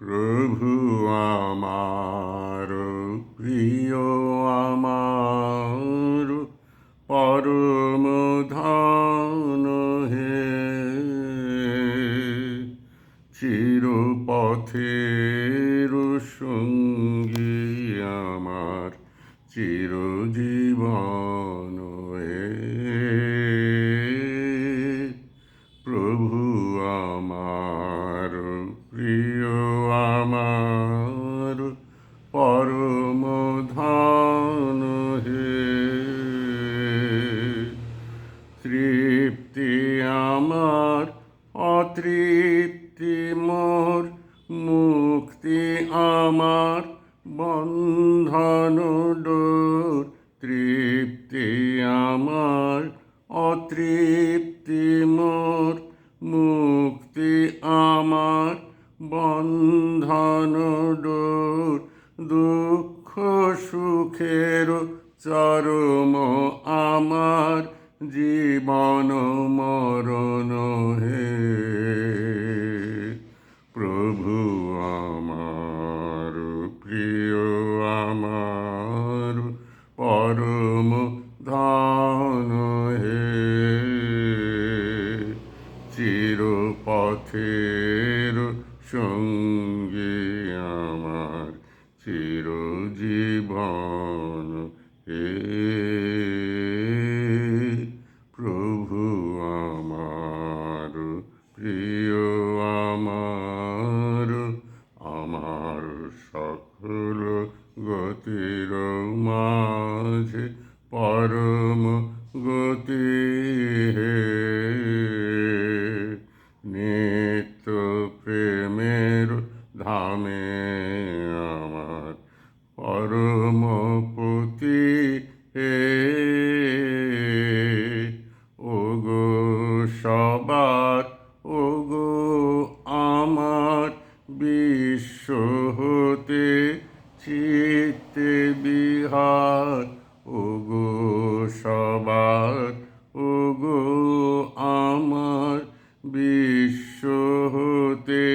প্রভু আমার প্রিয় আমার পরম ধন হে। চিরপথের সঙ্গী আমার চিরজীবন অতৃপ্তি মোর, মুক্তি আমার, বন্ধন ডোর তৃপ্তি আমার, অতৃপ্তি মোর, মুক্তি আমার, বন্ধন ডোর দুঃখ সুখের চরম আমার, জীবন মরণ হে। প্রভু আমার প্রিয় আমার পরম ধন হে। চিরপথের সঙ্গী আমার চিরজীবন হে প্রভু আমার প্রিয় আমার আমার সকল গতির মাঝে পরম গতি হে। নিত্য প্রেমের ধামে আমার পরম পতি হে। ওগো সবার, ওগো আমার বিশ্ব মতে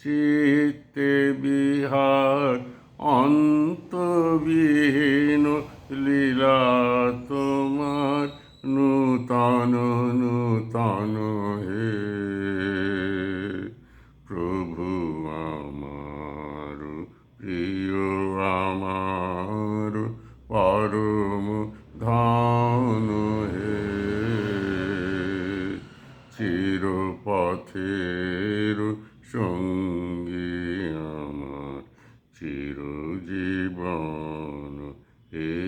চিত্তে বিহার অন্তবিহীন লীলা তোমার নূতন নূতন হে প্রভু আমার, প্রিয় আমার, পরম ধন হে, চিরপথে সঙ্গে আমার চিরজীবন এ